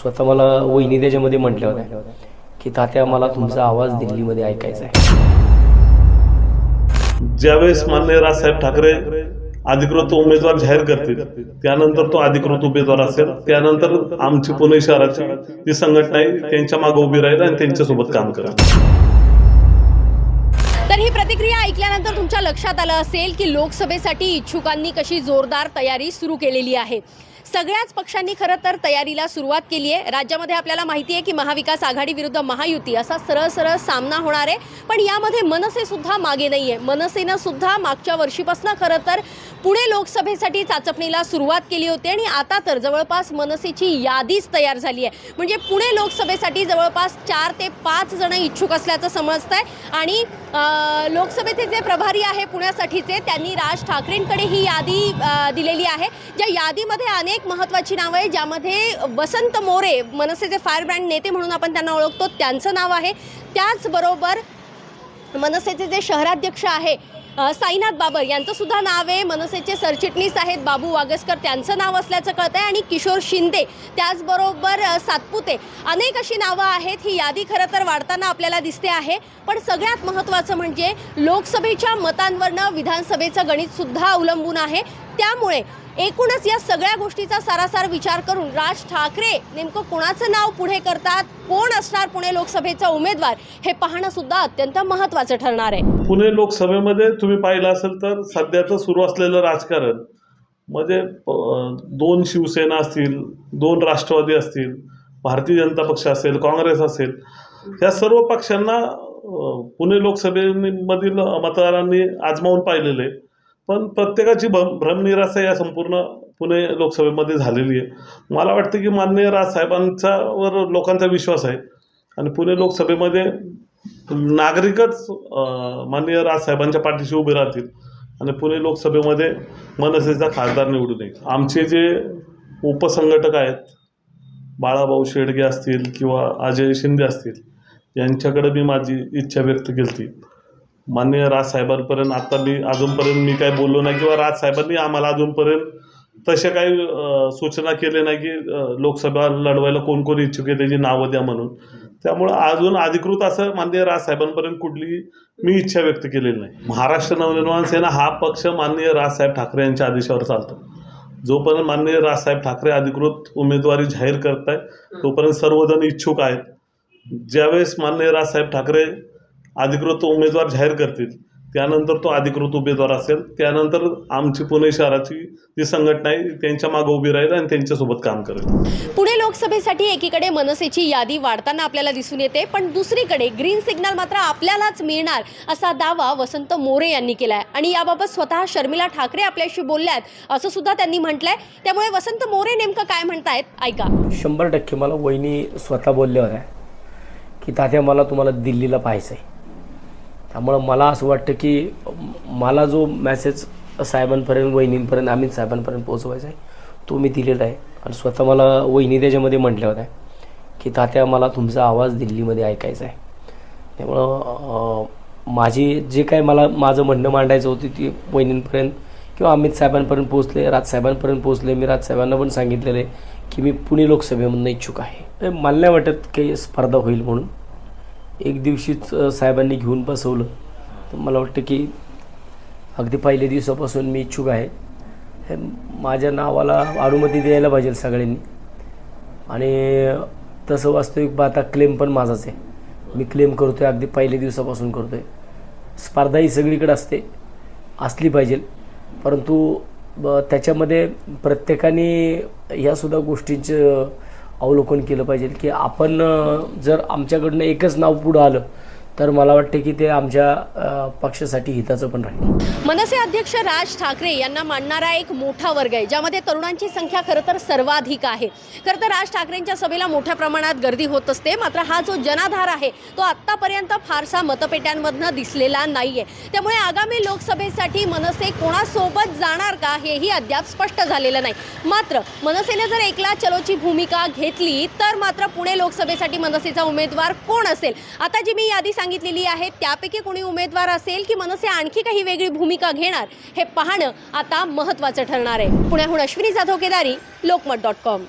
स्वतः मला वहिनी त्याच्यामध्ये म्हटल्या होत्या की तात्या मला तुमचा आवाज दिल्लीमध्ये ऐकायचा आहे. ज्यावेळेस मान्य राजसाहेब ठाकरे अधिकृत उमेदवार जाहीर करतील त्यानंतर तो अधिकृत उमेदवार असेल. त्यानंतर आमची पुणे शहराची जी संघटना आहे त्यांच्या मागे उभी राहील आणि त्यांच्यासोबत काम करेल. तर ही प्रतिक्रिया ऐकल्यानंतर तुमच्या लक्षात आलं असेल की लोकसभेसाठी इच्छुकांनी कशी जोरदार तयारी सुरू केलेली आहे. सगळ्याच पक्षांनी खरं तर तयारीला सुरुवात केली आहे. राज्यामध्ये आपल्याला माहिती आहे की महाविकास आघाडी विरुद्ध महायुती असा सरळ सरळ सामना होणार आहे. पण यामध्ये मनसे सुद्धा मागे नाही आहे मनसेनं सुद्धा मागच्या वर्षीपासून खरं तर पुणे लोकसभेसाठी चाचपणीला सुरुवात केली होती आणि आता तर जवळपास मनसेची यादीच तयार झाली आहे. म्हणजे पुणे लोकसभेसाठी जवळपास चार ते पाच जण इच्छुक असल्याचं समजत आहे आणि लोकसभेचे जे प्रभारी आहे पुण्यासाठीचे त्यांनी राज ठाकरेंकडे ही यादी दिलेली आहे. ज्या यादीमध्ये अनेक महत्त्वाची नावं आहे ज्यामध्ये वसंत मोरे मनसेचे फायर ब्रँड नेते म्हणून आपण त्यांना ओळखतो. त्यांचं नाव आहे. त्याचबरोबर मनसेचे जे शहराध्यक्ष आहे साईनाथ बाबर यांचं सुद्धा नाव आहे. मनसेचे सरचिटणीस आहेत बाबू वागसकर त्यांचं नाव असल्याचं कळतंय आणि किशोर शिंदे त्याचबरोबर सातपुते अनेक अशी नावं आहेत. ही यादी खरं तर वाढताना आपल्याला दिसते आहे. पण सगळ्यात महत्त्वाचं म्हणजे लोकसभेच्या मतांवरनं विधानसभेचं गणितसुद्धा अवलंबून आहे. त्यामुळे एकूणच या सगळ्या गोष्टीचा सारासार विचार करून राज ठाकरे नेमकं कोणाचं नाव पुढे करतात? कोण असणार पुणे लोकसभेचा उमेदवार? हे पाहणं सुद्धा अत्यंत महत्त्वाचं ठरणार आहे. पुणे लोकसभेमध्ये तुम्ही पाहिलं असेल तर सध्याचं सुरू असलेलं राजकारण म्हणजे दोन शिवसेना असतील दोन राष्ट्रवादी असतील भारतीय जनता पक्ष असेल काँग्रेस असेल या सर्व पक्षांना पुणे लोकसभेमधील मतदारांनी आजमावून पाहिलेलं आहे. पण प्रत्येकाची भ्र भ्रमनिराशा या संपूर्ण पुणे लोकसभेमध्ये झालेली आहे. मला वाटतं की माननीय राजसाहेबांचावर लोकांचा विश्वास आहे. आणि पुणे लोकसभेमध्ये नागरिकच माननीय राजसाहेबांच्या पाठीशी उभे राहतील. आणि पुणे लोकसभेमध्ये मनसेचा खासदार निवडून येईल आमचे जे उपसंघटक आहेत बाळाभाऊ शेडगे असतील किंवा अजय शिंदे असतील यांच्याकडे मी माझी इच्छा व्यक्त केली होती माननीय राजसाहेबांपर्यंत आत्ता मी अजूनपर्यंत मी काय बोललो नाही किंवा राजसाहेबांनी आम्हाला अजूनपर्यंत तशा काही सूचना केल्या नाही की लोकसभा लढवायला कोण कोण इच्छुक आहे त्याची नावं द्या म्हणून. त्यामुळं अजून अधिकृत असं माननीय राजसाहेबांपर्यंत कुठली मी इच्छा व्यक्त केलेली नाही. महाराष्ट्र नवनिर्माण सेना हा पक्ष माननीय राजसाहेब ठाकरे यांच्या आदेशावर चालतो. जोपर्यंत माननीय राजसाहेब ठाकरे अधिकृत उमेदवारी जाहीर करत आहे तोपर्यंत सर्वजण इच्छुक आहेत. ज्यावेळेस माननीय राजसाहेब ठाकरे अधिकृत उमेदवार जाहीर करतील. त्यानंतर तो अधिकृत उमेदवार असेल. त्यानंतर आमची पुणे शहराची जी संघटना आहे त्यांच्या मागे उभी राहील आणि त्यांच्यासोबत काम करेल. पुणे लोकसभेसाठी एकीकडे मनसेची यादी वाढताना आपल्याला दिसून येते पण दुसरीकडे ग्रीन सिग्नल मात्र आपल्यालाच मिळणार असा दावा वसंत मोरे यांनी केलाय. आणि याबाबत स्वतः शर्मिला ठाकरे आपल्याशी बोलल्यात असं सुद्धा त्यांनी म्हटलंय. त्यामुळे वसंत मोरे नेमकं काय म्हणतायत ऐका. शंभर टक्के मला वहिनी स्वतः बोलल्या होत्या की तात्या मला तुम्हाला दिल्लीला पाहायचं आहे त्यामुळं मला असं वाटतं की मला जो मॅसेज साहेबांपर्यंत वहिनींपर्यंत आम्ही साहेबांपर्यंत पोहोचवायचा आहे तो मी दिलेला आहे. आणि स्वतः मला वहिनी त्याच्यामध्ये म्हटल्या होत्या की तात्या मला तुमचा आवाज दिल्लीमध्ये ऐकायचा आहे. त्यामुळं माझी जे काय मला माझं म्हणणं मांडायचं होतं ती वहिनींपर्यंत किंवा अमित साहेबांपर्यंत पोहोचले राजसाहेबांपर्यंत पोहोचले मी राजसाहेबांना पण सांगितलेलं आहे की मी पुणे लोकसभेमधून इच्छुक आहे. मला नाही वाटत काही स्पर्धा होईल म्हणून. एक दिवशीच साहेबांनी घेऊन बसवलं. तर मला वाटतं की अगदी पहिल्या दिवसापासून मी इच्छुक आहे. हे माझ्या नावाला अनुमती द्यायला पाहिजे सगळ्यांनी. आणि तसं वास्तविक पाहता क्लेम पण माझाच आहे. मी क्लेम करतो आहे अगदी पहिल्या दिवसापासून करतो आहे स्पर्धा ही सगळीकडे असते असली पाहिजे. परंतु ब- त्याच्यामध्ये प्रत्येकाने ह्यासुद्धा गोष्टींचं अवलोकन केलं पाहिजे की आपण जर आमच्याकडनं एकच नाव पुढं आलं तर मला वाटते की ते आमच्या पक्षासाठी हिताचं पण राहील. मनसे अध्यक्ष राज ठाकरे यांना मानणारा एक मोठा वर्ग आहे ज्यामध्ये तरुणांची संख्या खरं तर सर्वाधिक आहे. खरं तर राज ठाकरेंच्या सभेला मोठ्या प्रमाणात गर्दी होत असते मात्र हा जो जनाधार आहे तो आत्तापर्यंत फारसा मतपेट्यांमधनं दिसलेला नाहीये. त्यामुळे आगामी लोकसभेसाठी मनसे कोणासोबत जाणार का हेही अद्याप स्पष्ट झालेलं नाही. मात्र मनसेने जर एकला चलोची भूमिका घेतली तर मात्र पुणे लोकसभेसाठी मनसेचा उमेदवार कोण असेल? आता जी मी यादी सांगितलेली आहे त्यापैकी कोणी उमेदवार असेल की मनसे आणखी काही वेगळी भूमिका घेणार हे पाहणं आता महत्त्वाचं ठरणार आहे. पुण्याहून अश्विनी जाधव केदारी लोकमत डॉट कॉम.